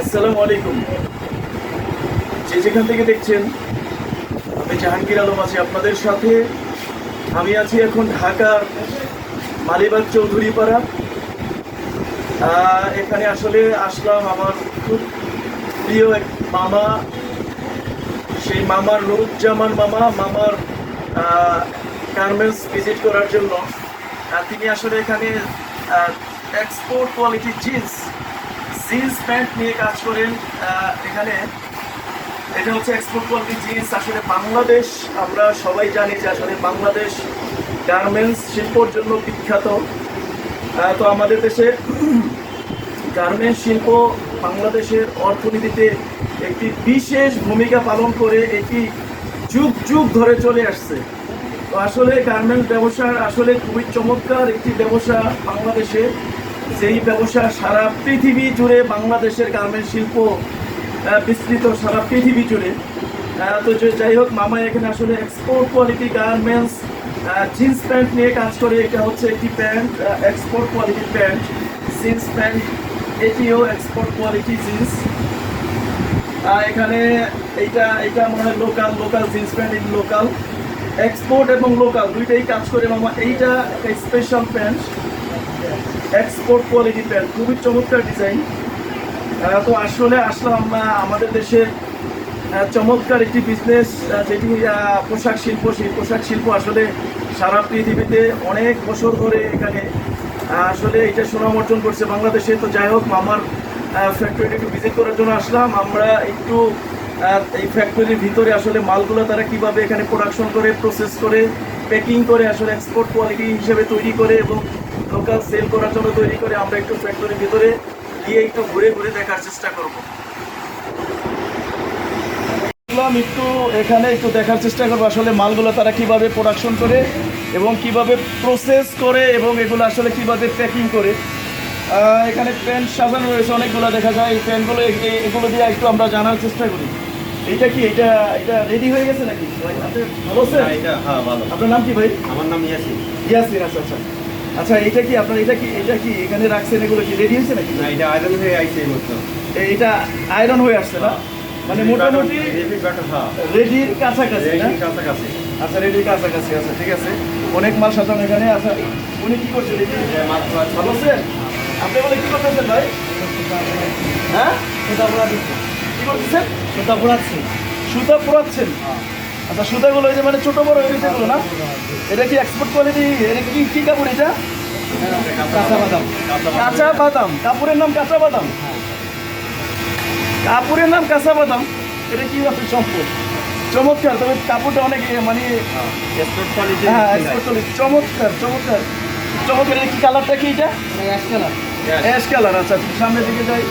আসসালামু আলাইকুম। যে যেখান থেকে দেখছেন আমি জাহাঙ্গীর আলম আছি আপনাদের সাথে। আমি আছি এখন ঢাকার মালিবাগ চৌধুরীপাড়া। আহ, এখানে আসলে আসলাম আমার খুব প্রিয় এক মামা। সেই মামার নুরুজ্জামান মামা মামার গার্মেন্টস ভিজিট করার জন্য। তিনি আসলে এখানে export quality jeans jeans pant নিয়ে কাজ করেন এখানে এটা হচ্ছে এক্সপোর্ট কোয়ালিটি জিন্স, আসলে বাংলাদেশ, আমরা সবাই জানি যে আসলে বাংলাদেশ গার্মেন্টস শিল্পর জন্য বিখ্যাত। তো আমাদের দেশে গার্মেন্টস শিল্প বাংলাদেশের অর্থনীতিতে একটি বিশেষ ভূমিকা পালন করে, এটি যুগ যুগ ধরে চলে আসছে। তো আসলে গার্মেন্টস ব্যবসা আসলে খুবই চমৎকার একটি ব্যবসা বাংলাদেশে। যেই ব্যবসা সারা পৃথিবী জুড়ে বাংলাদেশের গার্মেন্টস শিল্প বিস্তৃত সারা পৃথিবী জুড়ে। তো যাই হোক মামা এখানে আসলে export quality garments jeans pant নিয়ে কাজ করে। এটা হচ্ছে একটি pant export quality pant jeans pant এটিও এক্সপোর্ট কোয়ালিটি জিন্স এখানে এইটা এটা মনে হয় local local jeans pant in local export এবং লোকাল দুইটাই কাজ করে মামা। এইটা একটা special pant export quality pant খুবই চমৎকার ডিজাইন তো আসলে আসলাম আমাদের আহ, চমৎকার একটি বিজনেস যেটি পোশাক শিল্প। সেই পোশাক শিল্প আসলে সারা পৃথিবীতে অনেক বছর ধরে এখানে আসলে এটা সুনাম অর্জন করছে বাংলাদেশে। তো যাই হোক আমার ফ্যাক্টরিটা একটু ভিজিট করার জন্য আসলাম। আমরা একটু এই ফ্যাক্টরির ভিতরে আসলে মালগুলো তারা কীভাবে এখানে প্রোডাকশন করে প্রসেস করে প্যাকিং করে আসলে এক্সপোর্ট কোয়ালিটি হিসেবে তৈরি করে এবং লোকাল সেল করার জন্য তৈরি করে আমরা একটু ফ্যাক্টরির ভিতরে গিয়ে একটু ঘুরে ঘুরে দেখার চেষ্টা করব। একটু এখানে একটু দেখার চেষ্টা করব আসলে মালগুলো তারা কীভাবে প্রোডাকশন করে এবং কীভাবে প্রসেস করে এবং এগুলো আসলে কীভাবে প্যাকিং করে। এখানে প্যান্ট সাজানো রয়েছে অনেকগুলো দেখা যায়। এই এ- এগুলো দিয়ে একটু আমরা জানার চেষ্টা করি। এইটা কি? এটা এটা রেডি হয়ে গেছে নাকি? ভালো? হ্যাঁ, এটা হ্যাঁ ভালো। আপনার নাম কি ভাই? আমার নাম ইয়াসিন। ইয়াসিন আচ্ছা আচ্ছা। আচ্ছা এটা কি আপনার এটা কি এটা কি এখানে রাখছেন এগুলো কি রেডি হয়েছে নাকি? না এটা আয়রন হয়ে আইছে এই মতো এটা আয়রন হয়ে আসছে না? মানে মোটামুটি রেডি হ্যাঁ। রেডির কাছাকাছি না? রেডি কাছাকাছি। আচ্ছা রেডির কাছাকাছি আছে ঠিক আছে। অনেক মাল সাজানো এখানে আচ্ছা উনি কি করছেন মাত্র ভালো আছেন আপনি বলে কি করতেছেন ভাই? হ্যাঁ? সুতা পোড়াচ্ছেন। কি করতেছেন সুতা পোড়াচ্ছেন। সুতা পোড়াচ্ছেন? আচ্ছা সুতাগুলো এই যে মানে ছোট বড় এগুলো না? এটা কি এক্সপোর্ট কোয়ালিটি এটা কি কি কাপড় এটা? কাঁচা বাদাম। কাঁচা বাদাম। কাপড়ের নাম কাঁচা বাদাম? কাপড়ের নাম কাঁচা বাদাম? এটা কি আপনি সম্পদ চমৎকার তবে কাপড়টা অনেক মানে হ্যাঁ চমৎকার চমৎকার। চমৎকার এটা কি কালারটা কি এটা? অ্যাশ কালার আচ্ছা সামনের দিকে যাই।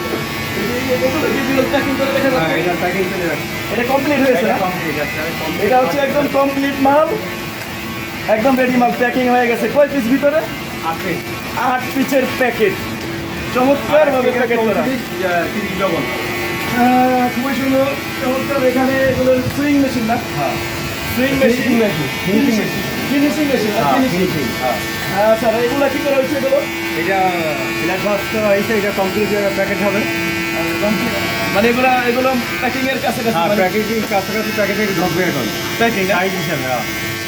হ্যাঁ। এটা এটা কমপ্লিট হয়েছে এটা complete এটা হচ্ছে একদম কমপ্লিট মাল। একদম রেডি মাল প্যাকিং হয়ে গেছে। কয় পিস ভিতরে? আট পিসের প্যাকেট চমৎকার ভাবে প্যাকেট করা। খুবই সুন্দর চমৎকার। এখানে এগুলো সুইং মেশিন না? Sewing machine finishing finishing machine finishing finishing হ্যাঁ আচ্ছা এগুলো কি করে হয়েছে এগুলো? এটা বাস করা হয়েছে এটা কমপ্লিট প্যাকেট হবে। মানে এগুলো এগুলো প্যাকিং এর কাছে কাছে হ্যাঁ প্যাকেজিং কাছাকাছি প্যাকেটে ঢুকবে এখন। প্যাকিং সাইজ হিসাবে হ্যাঁ।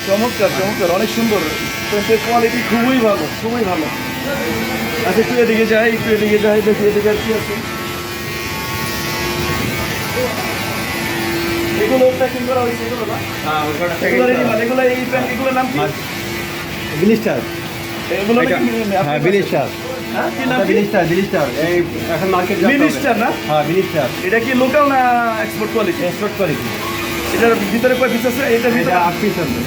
চমৎকার চমৎকার অনেক সুন্দর। প্যান্টের কোয়ালিটি খুবই ভালো খুবই ভালো। আচ্ছা একটু এদিকে যাই একটু এদিকে যাই দেখি এদিকে আর কি আছে। এগুলো প্যাকিং করা হয়েছে এগুলো না? হ্যাঁ এগুলো এই প্যান্ট এগুলোর নাম কি? বিলিস্টার এগুলো হ্যাঁ কাছে? হ্যাঁ, এই এখন মার্কেট Bilister না? হ্যাঁ বিলিস্টার এটা কি লোকাল না এক্সপোর্ট কোয়ালিটি এক্সপোর্ট কোয়ালিটি এটার ভিতরে কয় পিস আছে? এটার ভিতরে? আট পিস আছে।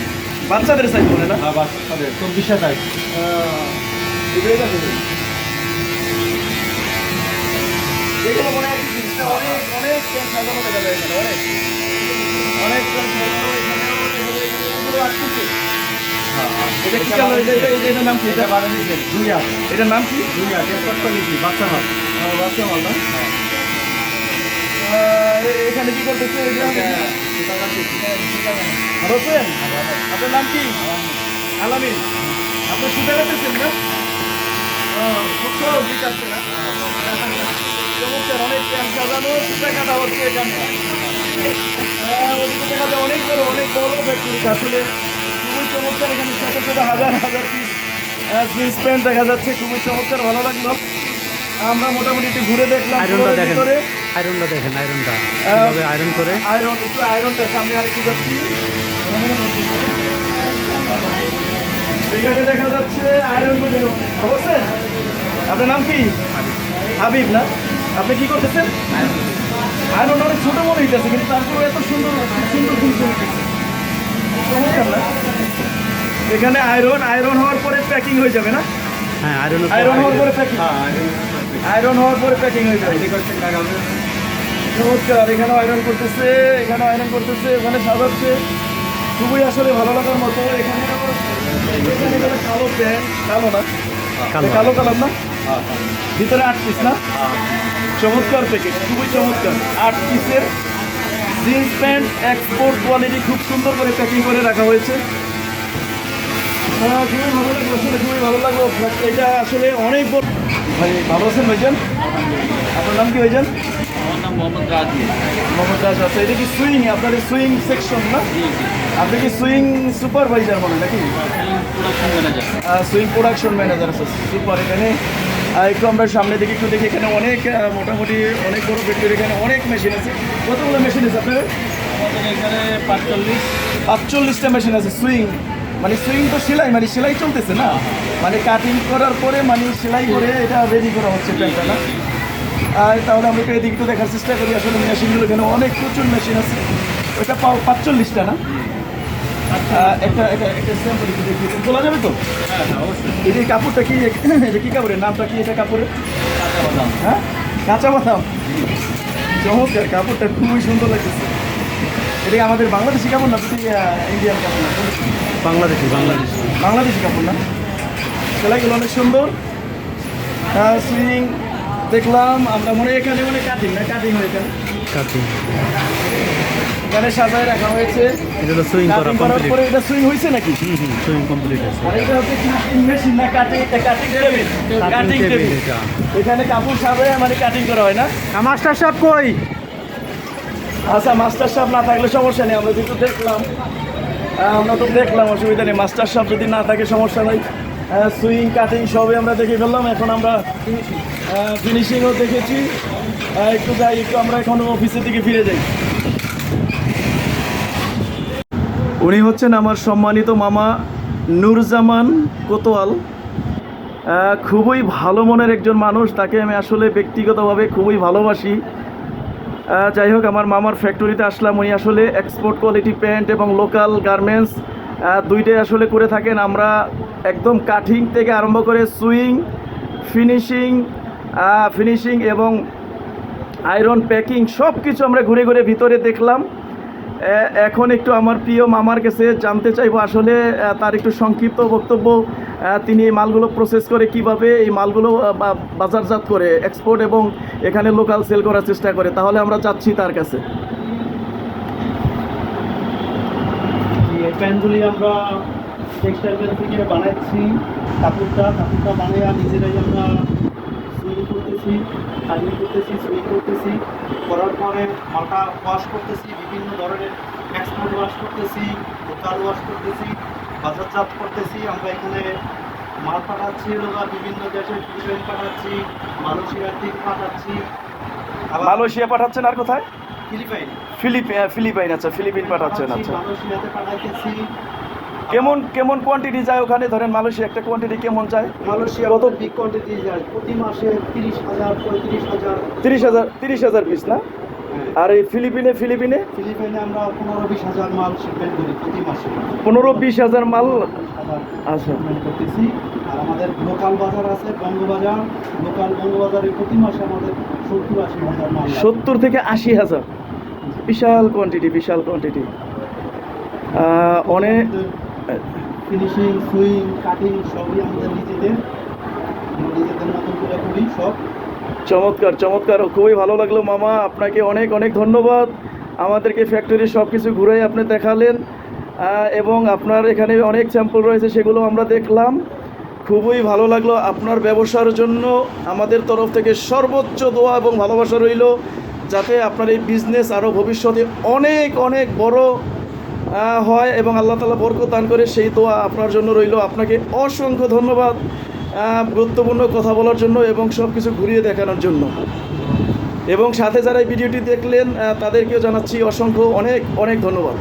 বাচ্চাদের সাইজ বলে না? হ্যাঁ বাস হবে চব্বিশ সাতাশ এগুলো মনে হয় অনেক অনেক সাজানো দেখা যায় অনেক। অনেক এটা কি কালার এটা এটার নাম কি? এটা এটার নাম কি? বাচ্চা বাচ্চা মাল না? এখানে কি করতেছে? এটা আপনার নাম কি? আলামিন। আপনি সুতা কাটতেছেন না? অনেক সাজানো সুতা কাটা হচ্ছে এখানে। হ্যাঁ, ওদিকে দেখা যায় অনেক বড় অনেক বড় ফ্যাক্টরি আসলে চমৎকার এখানে শত শত হাজার হাজার পিস জিন্স প্যান্ট দেখা যাচ্ছে। খুবই চমৎকার ভালো লাগল। আমরা মোটামুটি একটু ঘুরে দেখলাম আয়রনটা দেখেন। আয়রনটা দেখেন আয়রনটা আয়রন করে? আয়রন একটু আয়রনটা সামনে আরেকটু যাচ্ছি। এখানে দেখা যাচ্ছে আয়রন অবশ্যই। আপনার নাম কি? হাবিব না? আপনি কি করতেছেন? আয়রন অনেক ছোট মনে হইতেছে কিন্তু তারপরে এত সুন্দর সুন্দর চমৎকার না? এখানে আয়রন আয়রন হওয়ার পরে প্যাকিং হয়ে যাবে না? হ্যাঁ আয়রন আয়রন হওয়ার পরে প্যাকিং আয়রন হওয়ার পরে প্যাকিং হয়ে যাবে। চমৎকার এখানেও আয়রন করতেছে এখানে আয়রন করতেছে ওখানে সাজাচ্ছে। খুবই আসলে ভালো লাগার মতো। এখানে এখানে কালো প্যান্ট কালো না? কালো। কালো কালার না? ভিতরে আট পিস না? চমৎকার প্যাকেট খুবই চমৎকার। আট পিসের জিন্স প্যান্ট এক্সপোর্ট কোয়ালিটি খুব সুন্দর করে প্যাকিং করে রাখা হয়েছে। হ্যাঁ, খুবই ভালো লাগল এটা আসলে অনেক বড় ভাই ভালো আছেন আপনার নাম কি নাম আচ্ছা এটা কি সুইং আপনার সুইং সেকশন না আপনি কি সুইং মনে নাকি সুইং প্রোডাকশন সুপার এখানে সামনে দিকে একটু দেখি এখানে অনেক মোটামুটি অনেক বড় ফ্যাক্টরি এখানে অনেক মেশিন আছে কতগুলো মেশিন আছে আপনার এখানে পাঁচচল্লিশ মেশিন আছে সুইং মানে সুইং তো সেলাই মানে সেলাই চলতেছে না? মানে কাটিং করার পরে মানে সেলাই করে এটা রেডি করা হচ্ছে প্যান্টটা না? আর তাহলে আমরা একটু এদিকে দেখার চেষ্টা করি আসলে মেশিনগুলো এখানে অনেক প্রচুর মেশিন আছে। ওইটা পাও- পাঁচচল্লিশটা না? আহ, একটা একটা একটা স্যাম্পল একটু দেখি। বলা যাবে তো? হ্যাঁ হ্যাঁ কাপড়টা কি এটা কি কাপড়ের? নামটা কি এটা কাপড়ের? কাঁচা বাদাম। হ্যাঁ? কাঁচা বাদাম? চমৎকার কাপড়টা খুবই সুন্দর লাগতেছে। এটা আমাদের বাংলাদেশি কাপড় না ইন্ডিয়ান কাপড়? না বাংলাদেশি বাংলাদেশি। বাংলাদেশি কাপড় না? সেলাইগুলো অনেক সুন্দর। সুইং দেখলাম আমরা মনে হয় এখানে মনে কাটিং না? কাটিং হয়ে এখানে। কাটিং এখানে সাজায় রাখা হয়েছে। এটা সুইং করা কমপ্লিট পরে এটা সুইং হয়েছে নাকি? হুম হুম সুইং কমপ্লিট আছে আর এটা হচ্ছে কাটিং মেশিন না? Cutting cutting table cutting cutting table table এখানে কাপড় সাজায় মানে কাটিং করা হয় না? মাস্টার সাহেব কই? আচ্ছা মাস্টার সাহেব না থাকলে সমস্যা নেই, আমরা যেহেতু দেখলাম আমরা তো দেখলাম, অসুবিধা নেই। মাস্টার সাহেব যদি না থাকে সমস্যা নাই। সুইং কাটিং সবই আমরা দেখে ফেললাম, এখন আমরা ফিনিশিংও দেখেছি। একটু যাই, একটু আমরা এখন অফিসের দিকে ফিরে যাই। উনি হচ্ছেন আমার সম্মানিত মামা নূরজামান কোতোয়াল। খুবই ভালো মনের একজন মানুষ, তাকে আমি আসলে ব্যক্তিগতভাবে খুবই ভালোবাসি। যাই হোক, আমার মামার ফ্যাক্টরিতে আসলাম। উনি আসলে এক্সপোর্ট কোয়ালিটি প্যান্ট এবং লোকাল গার্মেন্টস দুইটাই আসলে করে থাকেন। আমরা একদম কাটিং থেকে আরম্ভ করে সুইং ফিনিশিং ফিনিশিং এবং আয়রন প্যাকিং সব কিছু আমরা ঘুরে ঘুরে ভিতরে দেখলাম। এখন একটু আমার প্রিয় মামার কাছে জানতে চাইব, আসলে তার একটু সংক্ষিপ্ত বক্তব্য তিনি এই মালগুলো প্রসেস করে কীভাবে এই মালগুলো বাজারজাত করে এক্সপোর্ট এবং এখানে লোকাল সেল করার চেষ্টা করে। তাহলে আমরা যাচ্ছি তার কাছে। আমরা থেকে বানাচ্ছি। কাপড়টা কাপড়টা বানিয়ে নিজেরাই আমরা করতেছি কাটিং করতেছি সুইং করতেছি করার পরে মালটা ওয়াশ করতেছি বিভিন্ন ধরনের এক্সপোর্ট ওয়াশ করতেছি লোকাল ওয়াশ করতেছি বাজারজাত করতেছি। আমরা এখানে মাল পাঠাচ্ছি বা বিভিন্ন দেশে ফিলিপাইন পাঠাচ্ছি মালয়েশিয়ার দিক পাঠাচ্ছি। মালয়েশিয়া পাঠাচ্ছেন আর কোথায়? ফিলিপাইন। ফিলিপ আহ, ফিলিপাইন আচ্ছা ফিলিপিন পাঠাচ্ছেন আচ্ছা। মালয়েশিয়াতে পাঠাইতেছি। কেমন কেমন কোয়ান্টিটি যায় ওখানে? ধরেন মালয়েশিয়া একটা কোয়ান্টিটি কেমন যায়? মালয়েশিয়া কত? বিগ কোয়ান্টিটি যায়। প্রতি মাসে তিরিশ হাজার পঁয়ত্রিশ হাজার। তিরিশ হাজার তিরিশ হাজার পিস না? আর এই ফিলিপিনে ফিলিপিনে? ফিলিপাইনে আমরা পনেরো বিশ হাজার মাল শিপমেন্ট করি প্রতি মাসে। পনেরো বিশ হাজার মাল আচ্ছা। করতেছি। আর আমাদের লোকাল বাজার আছে বঙ্গবাজার। লোকাল বঙ্গবাজারে প্রতি মাসে আমাদের সত্তর আশি হাজার মাল সত্তর থেকে আশি হাজার। বিশাল কোয়ান্টিটি বিশাল কোয়ান্টিটি অনেক ফিনিশিং, সুইং, কাটিং সবই আমাদের নিজেদের। নিজেদের মতন করে করি সব। চমৎকার চমৎকার। খুবই ভালো লাগল মামা, আপনাকে অনেক অনেক ধন্যবাদ। আমাদেরকে ফ্যাক্টরির সব কিছু ঘুরে আপনি দেখালেন। এবং আপনার এখানে অনেক স্যাম্পল রয়েছে, সেগুলো আমরা দেখলাম। খুবই ভালো লাগল আপনার ব্যবসার জন্য। আমাদের তরফ থেকে সর্বোচ্চ দোয়া এবং ভালোবাসা রইল, যাতে আপনার এই বিজনেস আরও ভবিষ্যতে অনেক অনেক বড় হয় এবং আল্লাহ তালা বরকত দান করে সেই দোয়া আপনার জন্য রইল। আপনাকে অসংখ্য ধন্যবাদ গুরুত্বপূর্ণ কথা বলার জন্য এবং সব কিছু ঘুরিয়ে দেখানোর জন্য। এবং সাথে যারা এই ভিডিওটি দেখলেন তাদেরকেও জানাচ্ছি অসংখ্য অনেক অনেক ধন্যবাদ।